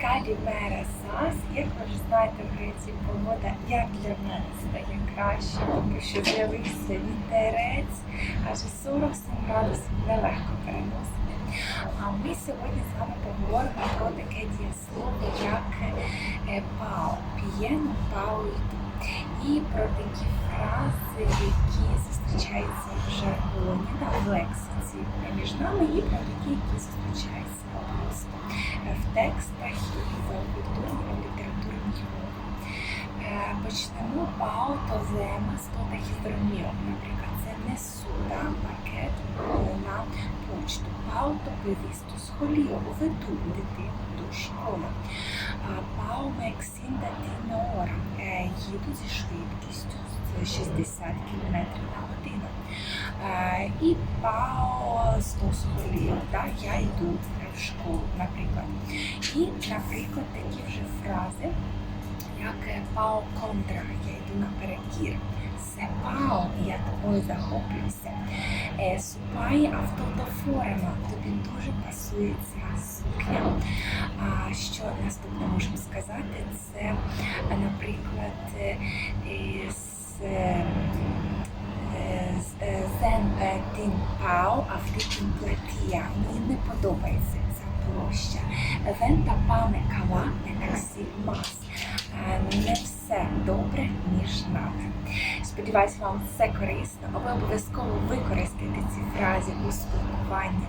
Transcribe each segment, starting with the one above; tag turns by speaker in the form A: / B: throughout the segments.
A: Калімера Сас. Як ви вже знаєте, в Греції погода, як для мене, стає краще, тому що з'явився вітерець, аж 47 градусів нелегко переносити. А ми сьогодні з вами поговоримо про таке дієслово, як е, пао, п'єно пао йду. І про такі фрази, які зустрічаються в жаргоні, в лексиці між нами, і про такі, які зустрічаються просто е, текстах і в культурній літературній мові. Е, Почнемо паутозема з тотахідроміо. Наприклад, це несу да, пакет е, на почту. Пауто привісту схоліо, веду дитину до школи. Пау Мексінда Тінора. Їду зі швидкістю з 60 км на годину. І Пао Стосхоліо, да, я йду в школу, наприклад. І, наприклад, такі вже фрази, як е, Пао Контра, я йду наперекір. Се Пао, я тобою захоплююся. Е, Супай автотофорема, тобі дуже пасує ця сукня. А що наступне можемо сказати? Це, наприклад, е, з Тін Пау, Африкін Платія. Мені не подобається ця площа. Вента пане кала, не таксі мас. Е, Не все добре, ніж надо. Сподіваюсь, вам це корисно. А ви обов'язково використаєте ці фрази у спілкуванні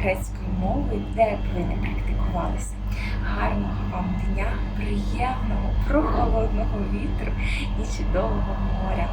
A: грецькою мовою, де б ви не практикувалися. Гарного вам дня, приємного, прохолодного вітру і чудового моря.